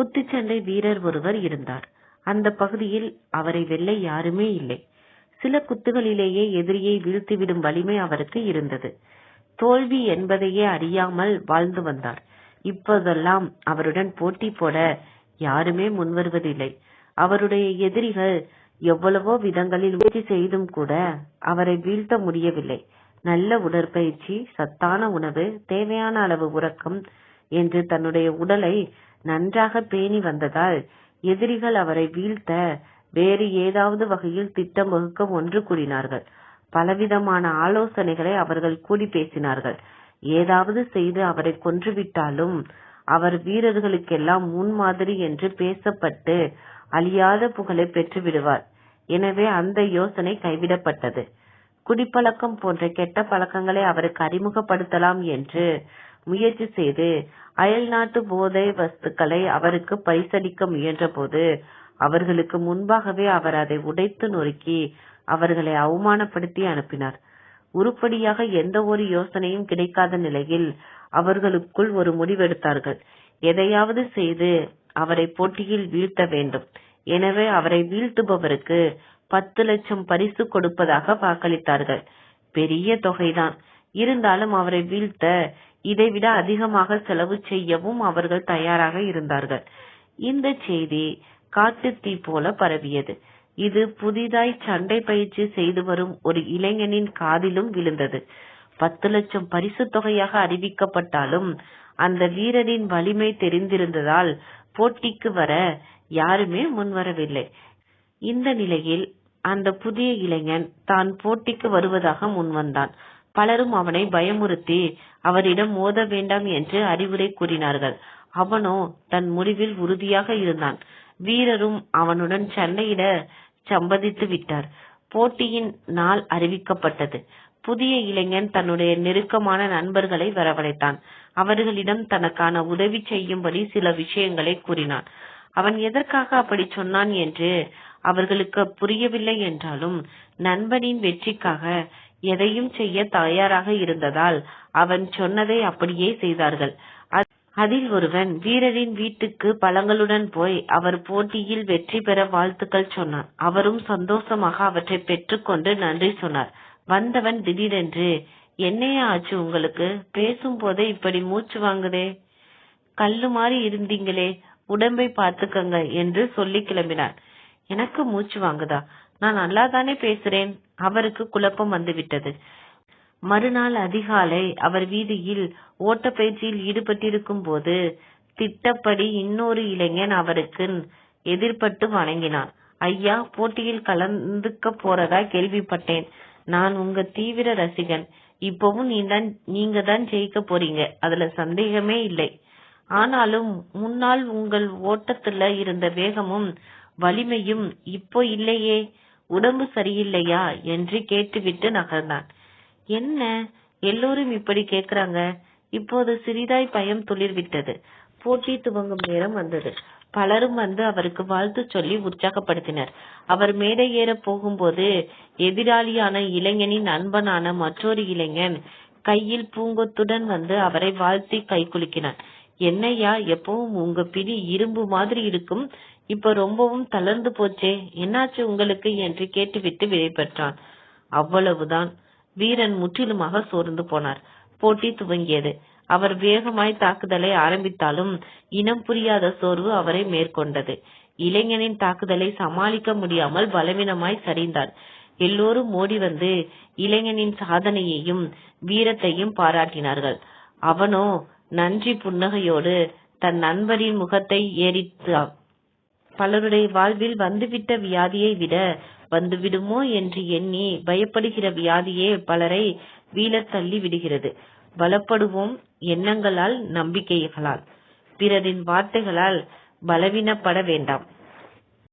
குத்துச்சண்டை வீரர் ஒருவர் இருந்தார். அந்த பகுதியில் அவரை வெல்ல யாருமே இல்லை. சில குத்துகளிலேயே எதிரியை வீழ்த்திவிடும் வலிமை அவருக்கு இருந்தது. தோல்வி என்பதையே அறியாமல் வாழ்ந்து வந்தார். இப்போதெல்லாம் அவருடன் போட்டி போட யாருமே முன்வருவதில்லை. அவருடைய எதிரிகள் எவ்வளவோ விதங்களில் முயற்சி செய்தும் கூட அவரை வீழ்த்த முடியவில்லை. நல்ல உடற்பயிற்சி சத்தான உணவு தேவையான அளவு உறக்கம் என்று தன்னுடைய உடலை நன்றாக பேணி வந்ததால் எதிரிகள் அவரை வீழ்த்த வேறு ஏதாவது வகையில் திட்டம் வகுக்க ஒன்று கூடினார்கள். பலவிதமான ஆலோசனைகளை அவர்கள் கூடி பேசினார்கள். ஏதாவது செய்து அவரை கொன்றுவிட்டாலும் அவர் வீரர்களுக்கெல்லாம் முன்மாதிரி என்று பேசப்பட்டு அழியாத புகழை பெற்று விடுவார் எனவே அந்த யோசனை கைவிடப்பட்டது. குடிப்பழக்கம் போன்ற கெட்ட பழக்கங்களை அவருக்கு அறிமுகப்படுத்தலாம் என்று முயற்சி செய்து அயல்நாட்டு போதை வஸ்துக்களை அவருக்கு பரிசளிக்க முயன்றபோது அவர்களுக்கு முன்பாகவே அவர் அதை உடைத்து நொறுக்கி அவர்களை அவமானப்படுத்தி அனுப்பினார். உருப்படியாக எந்த ஒரு யோசனையும் கிடைக்காத நிலையில் அவர்களுக்குள் ஒரு முடிவெடுத்தார்கள். எதையாவது செய்து அவரை போட்டியில் வீழ்த்த வேண்டும். எனவே அவரை வீழ்த்துபவருக்கு பத்து லட்சம் பரிசு கொடுப்பதாக வாக்களித்தார்கள். பெரிய தொகைதான். இருந்தாலும் அவரை வீழ்த்த இதைவிட அதிகமாக செலவு செய்யவும் அவர்கள் தயாராக இருந்தார்கள். இந்த செய்தி காட்டுத்தீ போல பரவியது. இது புதிதாய் சண்டை பயிற்சி செய்து வரும் ஒரு இளைஞனின் காதிலும் விழுந்தது. பத்து லட்சம் பரிசு தொகையாக அறிவிக்கப்பட்டாலும் அந்த வீரரின் வலிமை தெரிந்திருந்ததால் போட்டிக்கு வர யாருமே முன்வரவில்லை. இந்த நிலையில் அந்த புதிய இளைஞன் தான் போட்டிக்கு வருவதாக முன்வந்தான் பலரும் அவனை பயமுறுத்தி அவரிடம் மோத வேண்டாம் என்று அறிவுரை கூறினார்கள். அவனோ தன் முடிவில் உறுதியாக இருந்தான். வீரரும் அவனுடன் சண்டையிட சம்பதித்து விட்டார். போட்டியின் நாள் அறிவிக்கப்பட்டது. புதிய இளைஞன் தன்னுடைய நெருக்கமான நண்பர்களை வரவழைத்தான். அவர்களிடம் தனக்கான உதவி செய்யும்படி சில விஷயங்களை கூறினான். அவன் எதற்காக அப்படி சொன்னான்? என்று அவர்களுக்கு புரியவில்லை என்றாலும் நண்பனின் வெற்றிக்காக எதையும் செய்ய தயாராக இருந்ததால் அவன் சொன்னதை அப்படியே செய்தார்கள். அதில் ஒருவன் வீரரின் வீட்டுக்கு பழங்களுடன் போய் அவர் போட்டியில் வெற்றி பெற வாழ்த்துக்கள் சொன்னான். அவரும் சந்தோஷமாக அவற்றை பெற்றுக்கொண்டு நன்றி சொன்னார். வந்தவன் திடீரென்று என்னையா ஆச்சு உங்களுக்கு? பேசும் போதே இப்படி மூச்சு வாங்குதே? கல்லு மாதிரி இருந்தீங்களே உடம்பை பார்த்துக்கங்க என்று சொல்லி கிளம்பினான். எனக்கு மூச்சு வாங்குதா? நான் நல்லா தானே பேசுறேன். அவருக்கு குழப்பம் வந்துவிட்டது. மறுநாள் அதிகாலை அவர் வீதியில் ஓட்ட பயிற்சியில் ஈடுபட்டிருக்கும் போது திட்டப்படி இன்னொரு இளைஞன் அவருக்கு எதிர்பட்டு வணங்கினான். ஐயா போட்டியில் கலந்துக்க போறதா கேள்விப்பட்டேன். நான் உங்க தீவிர ரசிகன். இப்பவும் நீ தான் நீங்க தான் ஜெயிக்க போறீங்க. அதுல சந்தேகமே இல்லை. ஆனாலும் முன்னால் உங்கள் ஓட்டத்துல இருந்த வேகமும் வலிமையும் இப்போ இல்லையே உடம்பு சரியில்லையா என்று கேட்டுவிட்டு நகர்ந்தான். என்ன? எல்லோரும் இப்படி கேக்குறாங்க? இப்போது சிறிதாய் பயம் துளிர்விட்டது. போட்டி துவங்கும் நேரம் வந்தது. பலரும் வந்து அவருக்கு வாழ்த்து சொல்லி உற்சாகப்படுத்தினர். அவர் மேடை ஏற போகும்போது எதிராளியான இளைஞனின் நண்பனான மற்றொரு இளைஞன் கையில் பூங்கொத்துடன் வந்து அவரை வாழ்த்தி கை குலுக்கினான். என்னையா எப்பவும் உங்க பிடி இரும்பு மாதிரி இருக்கும். இப்ப ரொம்பவும் தளர்ந்து போச்சே. என்னாச்சு உங்களுக்கு என்று கேட்டுவிட்டு விடைபெற்றான் அவ்வளவுதான். வீரன் முற்றிலுமாக சோர்ந்து போனார். போட்டி துவங்கியது. அவர் வேகமாய் தாக்குதலை ஆரம்பித்தாலும் இனம் புரியாத சோர்வு அவரை மேற்கொண்டது. இளைஞனின் தாக்குதலை சமாளிக்க முடியாமல் பலவீனமாய் சரிந்தார். எல்லோரும் ஓடி வந்து இளைஞனின் சாதனையையும் வீரத்தையும் பாராட்டினார்கள். அவனோ நன்றி புன்னகையோடு தன் நண்பரின் முகத்தை ஏறித்தான். பலருடைய வாழ்வில் வந்துவிட்ட வியாதியை விட வந்துவிடுமோ என்று எண்ணி பயப்படுகிற வியாதியே பலரை வீழத் தள்ளி விடுகிறது. பலப்படுவோம் எண்ணங்களால் நம்பிக்கைகளால். பிறரின் வார்த்தைகளால் பலவீனப்பட வேண்டாம்.